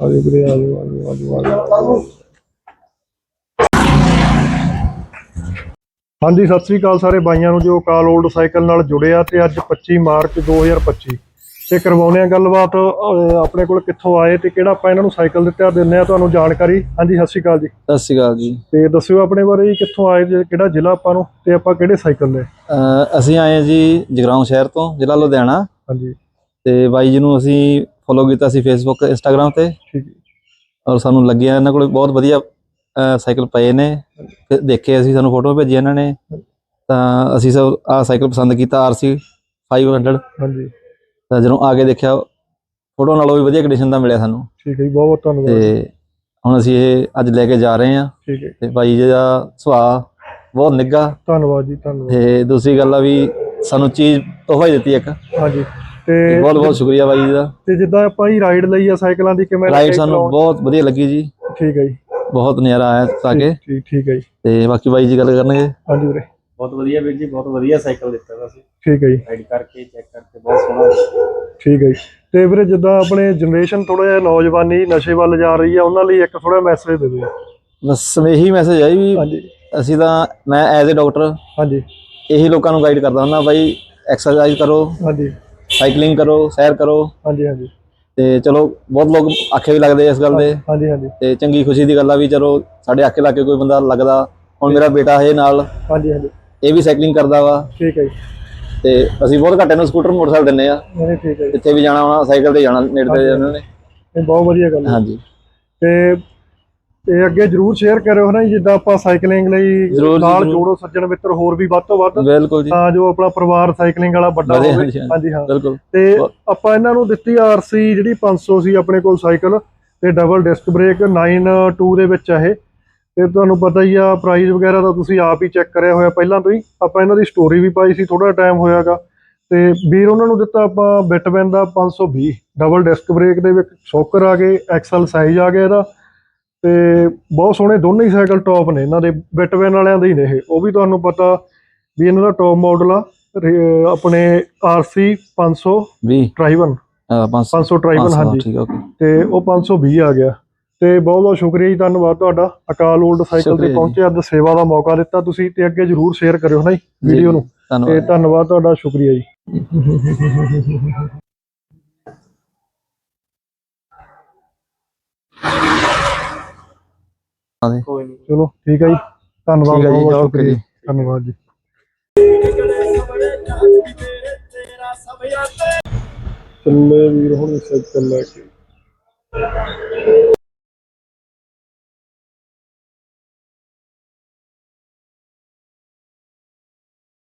ਆਜੋ ਵੀਰੇ ਆਜੋ ਆਜੋ ਆਜੋ ਆਜੋ। ਹਾਂਜੀ ਸਤਿ ਸ੍ਰੀ ਅਕਾਲ ਸਾਰੇ ਬਾਈਆਂ ਨੂੰ ਜੋ ਕਾਲ 올ਡ ਸਾਈਕਲ ਨਾਲ ਜੁੜੇ ਆ ਤੇ ਅੱਜ 25 ਮਾਰਚ 2025 ਤੇ ਕਰਵਾਉਣੇ ਆ ਗੱਲਬਾਤ ਆਪਣੇ ਕੋਲ ਕਿੱਥੋਂ ਆਏ ਤੇ ਕਿਹੜਾ ਆਪਾਂ ਇਹਨਾਂ ਨੂੰ ਸਾਈਕਲ ਦਿੱਤਾ ਦਿੰਨੇ ਆ ਤੁਹਾਨੂੰ ਜਾਣਕਾਰੀ। ਹਾਂਜੀ ਸਤਿ ਸ੍ਰੀ ਅਕਾਲ ਜੀ। ਸਤਿ ਸ਼੍ਰੀ ਅਕਾਲ ਜੀ। ਤੇ ਦੱਸਿਓ ਆਪਣੇ ਬਾਰੇ ਜੀ ਕਿੱਥੋਂ ਆਏ ਜੇ ਕਿਹੜਾ ਜ਼ਿਲ੍ਹਾ ਆਪਾਂ ਨੂੰ ਤੇ ਆਪਾਂ ਕਿਹੜੇ ਸਾਈਕਲ ਨੇ? ਅਸੀਂ ਆਏ ਜੀ ਜਗਰਾਉਂ ਸ਼ਹਿਰ ਤੋਂ ਜ਼ਿਲ੍ਹਾ ਲੁਧਿਆਣਾ। ਹਾਂਜੀ। ਤੇ ਬਾਈ ਜੀ ਨੂੰ ਅਸੀਂ ਫੋਲੋ ਕੀਤਾ ਸੀ ਫੇਸਬੁੱਕ ਇੰਸਟਾਗ੍ਰam ਤੇ। ਔਰ ਸਾਨੂੰ ਲੱਗਿਆ ਇਹਨਾਂ ਕੋਲ ਬਹੁਤ ਵਧੀਆ ਸਾਈਕਲ ਪਏ ਨੇ। ਫਿਰ ਦੇਖੇ ਅਸੀਂ ਸਾਨੂੰ ਫੋਟੋ ਭੇਜੀ ਇਹਨਾਂ ਨੇ। ਤਾਂ ਅਸੀਂ ਸਭ ਆ ਸਾਈਕਲ ਪਸੰਦ ਕੀਤਾ RC 500 ਹਾਂਜੀ। ਤਾਂ ਜਦੋਂ ਆ ਕੇ ਦੇਖਿਆ ਫੋਟੋ ਨਾਲੋਂ ਵੀ ਵਧੀਆ ਕੰਡੀਸ਼ਨ ਦਾ ਮਿਲਿਆ ਸਾਨੂੰ। ਠੀਕ ਹੈ ਜੀ ਬਹੁਤ ਬਹੁਤ ਧੰਨਵਾਦ। ਤੇ ਹੁਣ ਅਸੀਂ ਇਹ ਅੱਜ ਲੈ ਕੇ ਜਾ ਰਹੇ ਹਾਂ। ਠੀਕ ਹੈ। ਤੇ ਬਾਈ ਜੀ ਦਾ ਸੁਭਾਅ ਬਹੁਤ ਨਿੱਘਾ। ਧੰਨਵਾਦ ਜੀ ਧੰਨਵਾਦ। ਤੇ ਦੂਸਰੀ ਗੱਲ ਆ ਵੀ ਸਾਨੂੰ ਚੀਜ਼ ਤੋਹਫਾ ਹੀ ਦਿੱਤੀ ਇੱਕ। ਹਾਂਜੀ। ਤੇ ਬਹੁਤ ਬਹੁਤ ਸ਼ੁਕਰੀਆ ਬਾਈ ਜੀ ਦਾ। ਤੇ ਜਿੱਦਾਂ ਆਪਾਂ ਹੀ ਰਾਈਡ ਲਈ ਆ ਸਾਈਕਲਾਂ ਦੀ ਕਿਵੇਂ ਰਾਈਡ ਸਾਨੂੰ? ਬਹੁਤ ਵਧੀਆ ਲੱਗੀ ਜੀ। ਠੀਕ ਹੈ ਜੀ। ਬਹੁਤ ਨਜ਼ਾਰਾ ਆਇਆ ਤਾਂ ਕਿ। ਠੀਕ ਠੀਕ ਹੈ ਜੀ। ਤੇ ਬਾਕੀ ਬਾਈ ਜੀ ਗੱਲ ਕਰਨਗੇ। ਹਾਂਜੀ ਵੀਰੇ। ਬਹੁਤ ਵਧੀਆ ਵੀਰ ਜੀ ਬਹੁਤ ਵਧੀਆ ਸਾਈਕਲ ਦਿੱਤਾ ਵਾ ਸੀ ਠੀਕ ਹੈ ਜੀ। ਰਾਈਡ ਕਰਕੇ ਚੈੱਕ ਕਰਕੇ ਬਹੁਤ ਸੋਹਣਾ। ਠੀਕ ਹੈ ਜੀ। ਤੇ ਵੀਰੇ ਜਿੱਦਾਂ ਆਪਣੇ ਜਨਰੇਸ਼ਨ ਥੋੜਾ ਜਿਹਾ ਨੌਜਵਾਨੀ ਨਸ਼ੇ ਵੱਲ ਜਾ ਰਹੀ ਆ ਉਹਨਾਂ ਲਈ ਇੱਕ ਥੋੜਾ ਮੈਸੇਜ ਦੇ ਦਿਓ। ਬਸ ਇਹੀ ਮੈਸੇਜ ਹੈ ਵੀ ਹਾਂਜੀ। ਅਸੀਂ ਤਾਂ ਮੈਂ ਐਜ਼ ਅ ਡਾਕਟਰ ਹਾਂਜੀ। ਇਹੀ ਲੋਕਾਂ ਨੂੰ ਗਾਈਡ ਕਰਦਾ ਹੁੰਦਾ ਬਾਈ ਐਕਸਰਸਾਈਜ਼ ਕਰੋ। ਹਾਂਜੀ। ਸਾਈਕਲਿੰਗ ਕਰੋ ਸੈਰ ਕਰੋ। ਹਾਂਜੀ ਹਾਂਜੀ। ਤੇ ਚਲੋ ਬਹੁਤ ਲੋਕ ਆਖੇ ਵੀ ਲੱਗਦੇ ਇਸ ਗੱਲ ਦੇ। ਹਾਂਜੀ ਹਾਂਜੀ। ਤੇ ਚੰਗੀ ਖੁਸ਼ੀ ਦੀ ਗੱਲ ਆ ਵੀ ਚਲੋ ਸਾਡੇ ਆਖੇ ਲਾ ਕੇ ਕੋਈ ਬੰਦਾ ਲੱਗਦਾ ਹੁਣ ਮੇਰਾ ਬੇਟਾ ਹੈ ਨਾਲ। ਹਾਂਜੀ ਹਾਂਜੀ। ਇਹ ਵੀ ਸਾਈਕਲਿੰਗ ਕਰਦਾ ਵਾ। ਠੀਕ ਹੈ ਜੀ। ਤੇ ਅਸੀਂ ਬਹੁਤ ਘੱਟ ਇਹਨੂੰ ਸਕੂਟਰ ਮੋਟਰਸਾਈਕਲ ਦਿੰਨੇ ਆ। ਨਹੀਂ ਠੀਕ ਹੈ ਜਿੱਥੇ ਵੀ ਜਾਣਾ ਹੋਣਾ ਸਾਈਕਲ ਤੇ ਜਾਣਾ ਨੇੜੇ ਤੇ ਉਹਨਾਂ। ਨੇ ਇਹ ਬਹੁਤ ਵਧੀਆ ਗੱਲ ਹੈ। ਹਾਂਜੀ। ਤੇ ਤੇ ਅੱਗੇ ਜਰੂਰ ਸ਼ੇਅਰ ਕਰਿਓ ਹਨਾ ਜੀ, ਜਿੱਦਾਂ ਆਪਾਂ ਸਾਈਕਲਿੰਗ ਲਈ ਜ਼ਰੂਰ ਨਾਲ ਜ਼ਰੂਰ। ਜੋੜੋ ਸੱਜਣ ਮਿੱਤਰ ਹੋਰ ਵੀ ਵੱਧ ਤੋਂ ਵੱਧ। ਬਿਲਕੁਲ ਜੀ। ਤਾਂ ਜੋ ਆਪਣਾ ਪਰਿਵਾਰ ਸਾਈਕਲਿੰਗ ਵਾਲਾ ਵੱਡਾ ਹੋਵੇ। ਹਾਂਜੀ, ਹਾਂਜੀ। ਹਾਂ। ਬਿਲਕੁਲ। ਤੇ ਆਪਾਂ ਇਹਨਾਂ ਨੂੰ ਦਿੱਤੀ ਆਰਸੀ ਜਿਹੜੀ 500 ਸੀ ਆਪਣੇ ਕੋਲ ਸਾਈਕਲ ਤੇ ਡਬਲ ਡਿਸਕ ਬ੍ਰੇਕ 92 ਦੇ ਵਿੱਚ ਆ ਇਹ। ਤੇ ਤੁਹਾਨੂੰ ਪਤਾ ਹੀ ਆ ਪ੍ਰਾਈਸ ਵਗੈਰਾ ਤਾਂ ਤੁਸੀਂ ਆਪ ਹੀ ਚੈੱਕ ਕਰਿਆ ਹੋਇਆ ਪਹਿਲਾਂ ਤੋਂ ਹੀ। ਆਪਾਂ ਇਹਨਾਂ ਦੀ ਸਟੋਰੀ ਵੀ ਪਾਈ ਸੀ ਥੋੜਾ ਟਾਈਮ ਹੋਇਆਗਾ। ਤੇ ਵੀਰ ਉਹਨਾਂ ਨੂੰ ਦਿੱਤਾ ਆਪਾਂ ਬਿਟਵੈਨ ਦਾ 520 ਡਬਲ ਡਿਸਕ ਬ੍ਰੇਕ ਦੇ ਵਿੱਚ ਸ਼ੌਕਰ ਆ ਗਏ ਐਕਸਲ ਸਾਈਜ਼ ਆ ਗਿਆ ਇਹਦਾ। ਤੇ ਬਹੁਤ ਸੋਹਣੇ ਦੋਨੇ ਹੀ ਸਾਈਕਲ ਟੌਪ ਨੇ ਇਹਨਾਂ ਦੇ ਬਿਟਵੈਨ ਵਾਲਿਆਂ ਦੇ ਹੀ ਨੇ ਇਹ। ਉਹ ਵੀ ਤੁਹਾਨੂੰ ਪਤਾ ਵੀ ਇਹਨਾਂ ਦਾ ਟੌਪ ਮਾਡਲ ਆ ਰੇ- ਆਪਣੇ ਆਰਸੀ 500 20 ਟਰਾਈਵਨ 500 500 ਟਰਾਈਵਨ ਹਾਂਜੀ। ਠੀਕ ਹੈ ਓਕੇ। ਤੇ ਉਹ 520 ਆ ਗਿਆ। ਤੇ ਬਹੁਤ ਬਹੁਤ ਸ਼ੁਕਰੀਆ ਜੀ ਧੰਨਵਾਦ ਤੁਹਾਡਾ। ਅਕਾਲ 올ਡ ਸਾਈਕਲ ਸ਼ੁਕਰੀਆ ਤੇ ਜੀ। ਪਹੁੰਚੇ ਅੱਜ ਸੇਵਾ ਦਾ ਮੌਕਾ ਦਿੱਤਾ ਤੁਸੀਂ ਤੇ ਅੱਗੇ ਜਰੂਰ ਸ਼ੇਅਰ ਕਰਿਓ ਨਾ ਜੀ ਵੀਡੀਓ ਨੂੰ। ਤੇ ਧੰਨਵਾਦ ਧੰਨਵਾਦ ਤੁਹਾਡਾ ਸ਼ੁਕਰੀਆ ਜੀ। ਹਾਂਜੀ। ਕੋਈ ਨਹੀਂ ਚਲੋ ਠੀਕ ਹੈ ਜੀ। ਧੰਨਵਾਦ ਠੀਕ ਹੈ ਜੀ, ਬਹੁਤ ਬਹੁਤ ਓਕੇ ਸ਼ੁਕਰੀਆ। ਜੀ। ਧੰਨਵਾਦ ਜੀ। ਚੱਲੇ ਵੀਰ ਹੁਣ ਸਾਈਕਲ ਲੈ ਕੇ।